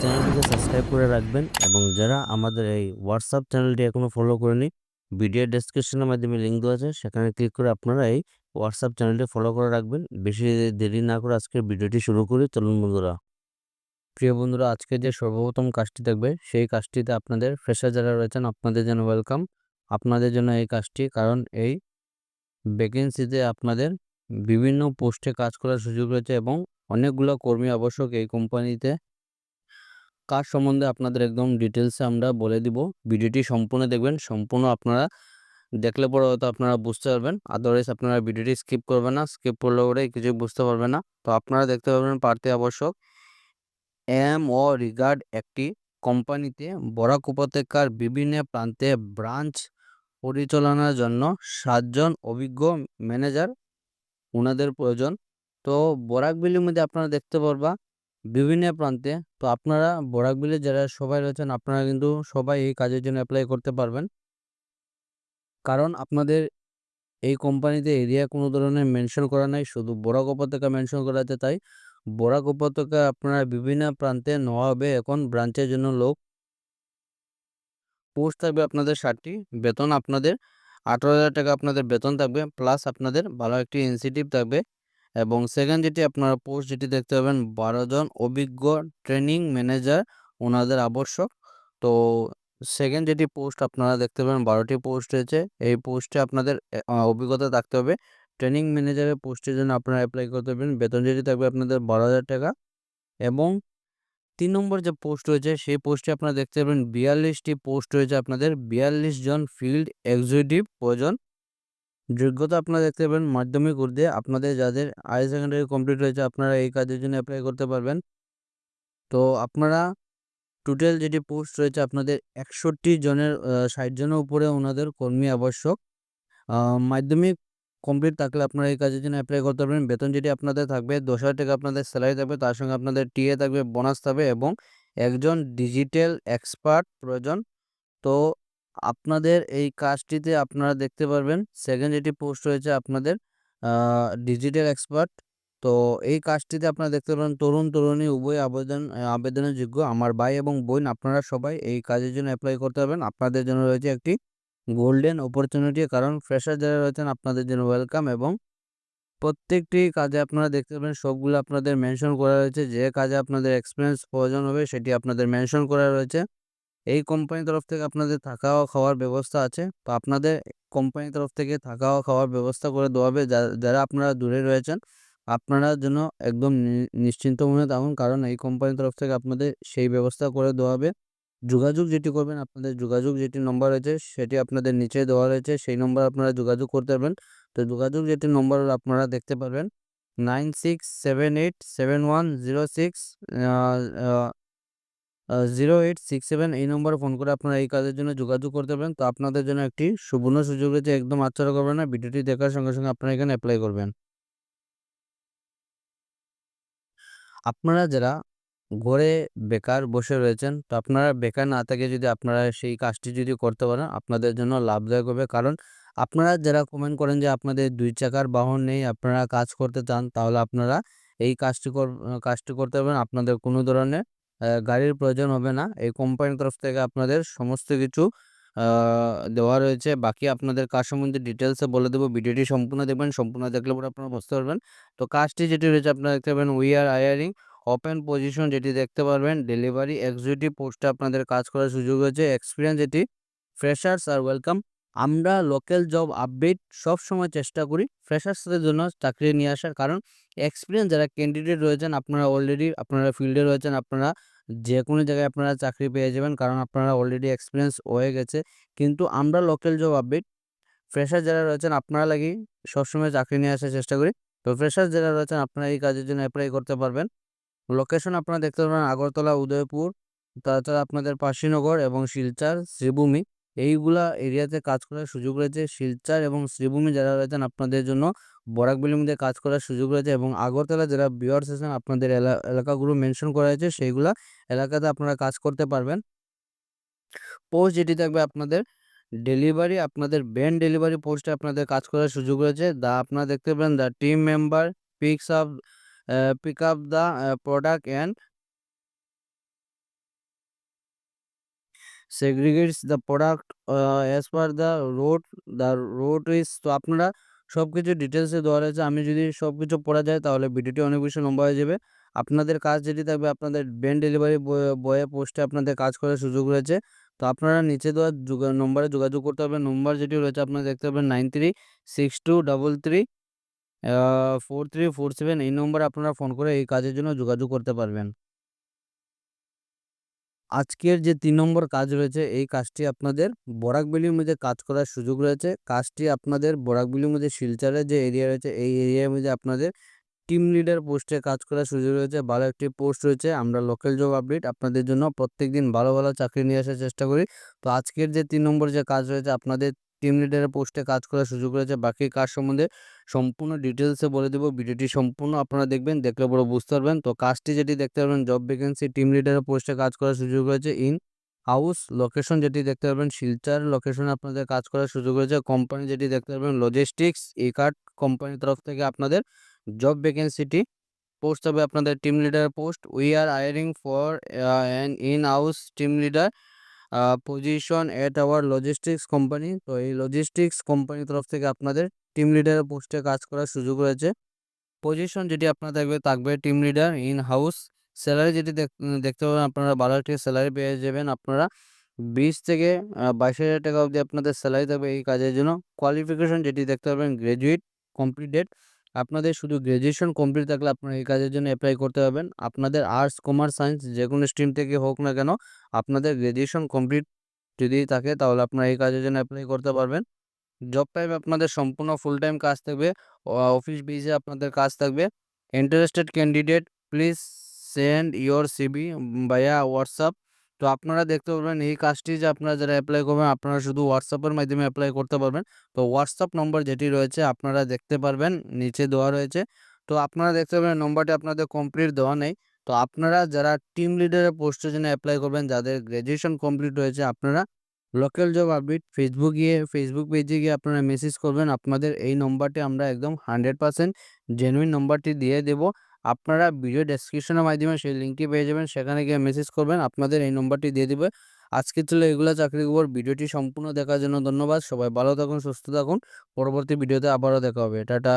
চ্যানেলটিকে সাবস্ক্রাইব করে রাখবেন এবং যারা আমাদের এই হোয়াটসঅ্যাপ চ্যানেলটি এখনও ফলো করেনি ভিডিও ডেসক্রিপশনের মাধ্যমে লিঙ্ক দেওয়া আছে, সেখানে ক্লিক করে আপনারা এই হোয়াটসঅ্যাপ চ্যানেলটি ফলো করে রাখবেন। বেশি দেরি না করে আজকের ভিডিওটি শুরু করি, চলুন বন্ধুরা। প্রিয় বন্ধুরা, আজকে যে সর্বপ্রথম কাজটি থাকবে সেই কাজটিতে আপনাদের ফ্রেশার যারা রয়েছেন, আপনাদের জন্য ওয়েলকাম আপনাদের জন্য এই কাজটি, কারণ এই ভ্যাকেন্সিতে আপনাদের বিভিন্ন পোস্টে কাজ করার সুযোগ রয়েছে এবং অনেকগুলো কর্মী আবশ্যক এই কোম্পানিতে কাজ সম্বন্ধে আপনাদের একদম ডিটেলসে আমরা বলে দিব। ভিডিওটি সম্পূর্ণ দেখবেন, সম্পূর্ণ আপনারা দেখলে পরে হয়তো আপনারা বুঝতে পারবেন। আদারওয়াইজ আপনারা ভিডিওটি স্কিপ করবেন না স্কিপ করলে পরে কিছু বুঝতে পারবেন না। তো আপনারা দেখতে পারবেন প্রার্থী আবশ্যক। এম ও রিগার্ড একটি কোম্পানিতে বরাক উপত্যকার বিভিন্ন প্রান্তে ব্রাঞ্চ পরিচালনার জন্য সাতজন অভিজ্ঞ ম্যানেজার ওনাদের প্রয়োজন। তো বরাক বিলির মধ্যে আপনারা দেখতে পারবা বিভিন্ন প্রান্তে। তো আপনারা বরাক বিলে যারা সবাই রয়েছেন, আপনারা কিন্তু সবাই এই কাজের জন্য অ্যাপ্লাই করতে পারবেন। কারণ আপনাদের এই কোম্পানিতে এরিয়া কোনো ধরনের মেনশন করা নাই, শুধু বরাক উপত্যকা মেনশন করা আছে তাই। বরাক উপত্যকা আপনারা বিভিন্ন প্রান্তে হবে এখন ব্রাঞ্চের জন্য লোক। পোস্ট থাকবে আপনাদের ষাটটি, বেতন আপনাদের আঠারো হাজার টাকা আপনাদের বেতন থাকবে প্লাস আপনাদের ভালো একটি ইনসেন্টিভ থাকবে। এবং সেকেন্ড যেটি আপনারা পোস্ট যেটি দেখতে পাবেন, বারো জন অভিজ্ঞ ট্রেনিং ম্যানেজার ওনাদের আবশ্যক। তো সেকেন্ড যেটি পোস্ট আপনারা দেখতে পাবেন, বারোটি পোস্ট রয়েছে। এই পোস্টে আপনাদের অভিজ্ঞতা থাকতে হবে। ট্রেনিং ম্যানেজারের পোস্টের জন্য আপনারা অ্যাপ্লাই করতে পারবেন। বেতন যেটি থাকবে আপনাদের বারো হাজার টাকা। এবং তিন নম্বর যে পোস্ট রয়েছে, সেই পোস্টে আপনারা দেখতে পাবেন, বিয়াল্লিশটি পোস্ট রয়েছে আপনাদের। বিয়াল্লিশ জন ফিল্ড এক্সিকিউটিভ প্রয়োজন। যোগ্যতা আপনারা দেখতে পাবেন মাধ্যমিক ঊর্ধ্বে। আপনাদের যাদের হায়ার সেকেন্ডারি কমপ্লিট হয়েছে, আপনারা এই কাজের জন্য অ্যাপ্লাই করতে পারবেন। তো আপনারা টোটাল যেটি পোস্ট রয়েছে, আপনাদের একষট্টি জনের ষাট জনের উপরে ওনাদের কর্মী আবশ্যক। মাধ্যমিক কমপ্লিট থাকলে আপনারা এই কাজের জন্য অ্যাপ্লাই করতে পারবেন। বেতন যেটি আপনাদের থাকবে, দশ হাজার টাকা আপনাদের স্যালারি থাকবে, তার সঙ্গে আপনাদের টিএ থাকবে বোনাস থাকবে এবং একজন ডিজিটাল এক্সপার্ট প্রয়োজন। তো আপনাদের এই কাজটিতে আপনারা দেখতে পারবেন সেকেন্ড যেটি পোস্ট রয়েছে আপনাদের ডিজিটাল এক্সপার্ট তো এই কাজটিতে আপনারা দেখতে পারেন তরুণ, তরুণী, উভয় আবেদন আবেদনের যোগ্য। আমার ভাই এবং বোন, আপনারা সবাই এই কাজের জন্য অ্যাপ্লাই করতে পারবেন। আপনাদের জন্য রয়েছে একটি গোল্ডেন অপরচুনিটি কারণ ফ্রেশার যারা রয়েছেন, আপনাদের জন্য ওয়েলকাম এবং প্রত্যেকটি কাজে আপনারা দেখতে পাবেন সবগুলো আপনাদের মেনশন করা রয়েছে। যে কাজে আপনাদের এক্সপিরিয়েন্স প্রয়োজন হবে, সেটি আপনাদের মেনশন করা রয়েছে। এই কোম্পানির তরফ থেকে আপনাদের থাকা ও খাওয়ার ব্যবস্থা আছে। তো আপনাদের কোম্পানির তরফ থেকে থাকা ও খাওয়ার ব্যবস্থা করে দেওয়া হবে। যারা আপনারা দূরে রয়েছেন, আপনারা যেন একদম নিশ্চিন্ত মনে থাকুন। কারণ এই কোম্পানির তরফ থেকে আপনাদের সেই ব্যবস্থা করে দেওয়া হবে। যোগাযোগ যেটি করবেন, আপনাদের যোগাযোগ যেটি নম্বর রয়েছে, সেটি আপনাদের নিচে দেওয়া রয়েছে। সেই নম্বর আপনারা যোগাযোগ করতে পারবেন। তো যোগাযোগ যেটি নম্বর আপনারা দেখতে পারবেন, nine six seven eight seven one zero six zero eight six seven এই নম্বরে ফোন করে আপনারা এই কাজের জন্য যোগাযোগ করতে পারেন। তো আপনাদের জন্য একটি সুবর্ণ সুযোগ রয়েছে, একদম আচ্ছাড়া করবেন না, ভিডিওটি দেখার সঙ্গে সঙ্গে আপনারা এখানে অ্যাপ্লাই করবেন। আপনারা যারা ঘরে বেকার বসে রয়েছেন, তো আপনারা বেকার না থেকে যদি আপনারা সেই কাজটি যদি করতে পারেন, আপনাদের জন্য লাভদায়ক হবে। কারণ আপনারা যারা কমেন্ট করেন যে আপনাদের দুই চাকার বাহন নেই, আপনারা কাজ করতে চান, তাহলে আপনারা এই কাজটি কাজটি করতে পারবেন। আপনাদের কোনো ধরনের গাড়ির প্রয়োজন হবে না। এই কোম্পানির তরফ থেকে আপনাদের সমস্ত কিছু দেওয়া রয়েছে। বাকি আপনাদের কাজ সম্বন্ধে ডিটেলসে বলে দেবো। ভিডিওটি সম্পূর্ণ দেখবেন। সম্পূর্ণ দেখলে পরে আপনারা বুঝতে পারবেন। তো কাজটি যেটি রয়েছে, আপনারা দেখতে পাবেন we are hiring open position যেটি দেখতে পারবেন। ডেলিভারি এক্সিকিউটিভ পোস্টে আপনাদের কাজ করার সুযোগ রয়েছে। এক্সপিরিয়েন্স যেটি ফ্রেশার্স আর ওয়েলকাম আমরা লোকাল জব আপডেট সব সময় চেষ্টা করি ফ্রেশার্সদের জন্য চাকরি নিয়ে আসার। কারণ এক্সপিরিয়েন্স যারা ক্যান্ডিডেট রয়েছেন, আপনারা অলরেডি আপনারা ফিল্ডে রয়েছেন, আপনারা যে কোনো জায়গায় আপনারা চাকরি পেয়ে যাবেন, কারণ আপনারা অলরেডি এক্সপিরিয়েন্স হয়ে গেছে। কিন্তু আমরা লোকাল জব আপডেট ফ্রেশার যারা রয়েছেন, আপনারা লাগি সবসময় চাকরি নিয়ে আসার চেষ্টা করি। তো ফ্রেশার যারা রয়েছেন, আপনারা এই কাজের জন্য অ্যাপ্লাই করতে পারবেন। লোকেশন আপনারা দেখতে পারবেন, আগরতলা, উদয়পুর, তাছাড়া আপনাদের পাশিনগর এবং শিলচর, শ্রীভূমি। এইগুলা এরিয়াতে কাজ করার সুযোগ রয়েছে শিলচর এবং শ্রীভূমি যারা রয়েছেন আপনাদের জন্য বরাকভ্যালির মধ্যে কাজ করার সুযোগ রয়েছে এবং আগরতলা যারা ভিউয়ার্স আছেন আপনাদের এলা, এলাকাগুলো মেনশন করা হয়েছে, সেইগুলা এলাকাতে আপনারা কাজ করতে পারবেন। পোস্ট যেটি থাকবে আপনাদের ডেলিভারি আপনাদের ভ্যান ডেলিভারি পোস্টে আপনাদের কাজ করার সুযোগ রয়েছে। দা, আপনারা দেখতে পাবেন the team member picks up pick up a product and segregates the product uh, as per the road the road তো আপনারা সব কিছু ডিটেলসে দেওয়া রয়েছে। আমি যদি সব কিছু পড়া যায় তাহলে ভিডিওটি অনেক বেশি লম্বা হয়ে যাবে। আপনাদের কাজ যেটি থাকবে আপনাদের ভ্যান ডেলিভারি বয়ে পোস্টে আপনাদের কাজ করার সুযোগ রয়েছে। তো আপনারা নিচে দেওয়া নম্বরে যোগাযোগ করতে হবে নম্বর যেটি রয়েছে আপনারা দেখতে পাবেন nine three six two double three four three four seven. এই নম্বরে আপনারা ফোন করে এই কাজের জন্য যোগাযোগ করতে পারবেন। আজকের যে তিন নম্বর কাজ রয়েছে এই কাজটি আপনাদের বরাক বিলির মধ্যে কাজ করার সুযোগ রয়েছে। কাজটি আপনাদের বরাক বিলির মধ্যে শিলচরের যে এরিয়া রয়েছে এই এরিয়ার মধ্যে আপনাদের টিম লিডার পোস্টে কাজ করার সুযোগ রয়েছে। ভালো একটি পোস্ট রয়েছে। আমরা লোকাল জব আপডেট আপনাদের জন্য প্রত্যেক দিন ভালো, ভালো চাকরি নিয়ে আসার চেষ্টা করি। তো আজকের যে তিন নম্বর যে কাজ রয়েছে আপনাদের টিম লিডারের পোস্টে কাজ করার সুযোগ রয়েছে। বাকি কাজ সম্বন্ধে সম্পূর্ণ ডিটেলসে বলে দেবো ভিডিওটি সম্পূর্ণ আপনারা দেখবেন, দেখলে পরে বুঝতে পারবেন। তো কাজটি যেটি দেখতে পারবেন জব ভ্যাকেন্সি টিম লিডারের পোস্টে কাজ করার সুযোগ রয়েছে ইন হাউস লোকেশন যেটি দেখতে পারবেন শিলচার লোকেশনে আপনাদের কাজ করার সুযোগ রয়েছে। কোম্পানি যেটি দেখতে পারবেন লজিস্টিক্স ই কার্ড কোম্পানির তরফ থেকে আপনাদের জব ভ্যাকেন্সিটি পোস্ট হবে আপনাদের team leader post. We are hiring for a an in house team leader position at our logistics company. তো এই লজিস্টিক্স কোম্পানির তরফ থেকে আপনাদের টিম লিডারের পোস্টে কাজ করার সুযোগ রয়েছে। পজিশন যেটি আপনার থাকবে, থাকবে team leader in house. Salary যেটি দেখ দেখতে পাবেন আপনারা ভালো একটি স্যালারি পেয়ে যাবেন আপনারা ২০ থেকে বাইশ হাজার টাকা অবধি আপনাদের স্যালারি থাকবে এই কাজের জন্য। কোয়ালিফিকেশন যেটি দেখতে পাবেন গ্র্যাজুয়েট কমপ্লিটেড। আপনাদের শুধু গ্র্যাজুয়েশন কমপ্লিট থাকলে আপনারা এই কাজের জন্য অ্যাপ্লাই করতে পারবেন। আপনাদের আর্টস, কমার্স, সায়েন্স যে কোনো স্ট্রিম থেকে হোক না কেন আপনাদের গ্র্যাজুয়েশন কমপ্লিট যদি থাকে তাহলে আপনারা এই কাজের জন্য অ্যাপ্লাই করতে পারবেন। জব টাইপ আপনাদের সম্পূর্ণ ফুল টাইম কাজ থাকবে। অফিস বেইসে আপনাদের কাজ থাকবে। Interested candidate please send your CV via WhatsApp. তো আপনারা দেখতে পারবেন এই কাজটি যে আপনারা যারা অ্যাপ্লাই করবেন, আপনারা শুধু হোয়াটসঅ্যাপের মাধ্যমে অ্যাপ্লাই করতে পারবেন। তো হোয়াটসঅ্যাপ নম্বর যেটি রয়েছে, আপনারা দেখতে পারবেন, নিচে দেওয়া রয়েছে। তো আপনারা দেখতে পাবেন নম্বরটি আপনাদের কমপ্লিট দেওয়া নেই। তো আপনারা যারা টিম লিডারের পোস্টের জন্য অ্যাপ্লাই করবেন, যাদের গ্র্যাজুয়েশন কমপ্লিট হয়েছে, আপনারা লোকাল জব আপডেট ফেসবুক গিয়ে ফেসবুক পেজে গিয়ে আপনারা মেসেজ করবেন। আপনাদের এই নম্বরটি আমরা একদম 100% জেনুইন নম্বরটি দিয়ে দেব। আপনারা ভিডিও ডেসক্রিপশনের মাধ্যমে সেই লিঙ্কটি পেয়ে যাবেন। সেখানে গিয়ে মেসেজ করবেন। আপনাদের এই নম্বরটি দিয়ে দেবে আজকে ছিল এগুলো চাকরি খবর। ভিডিওটি সম্পূর্ণ দেখার জন্য ধন্যবাদ। সবাই ভালো থাকুন, সুস্থ থাকুন। পরবর্তী ভিডিওতে আবারও দেখা হবে। টাটা।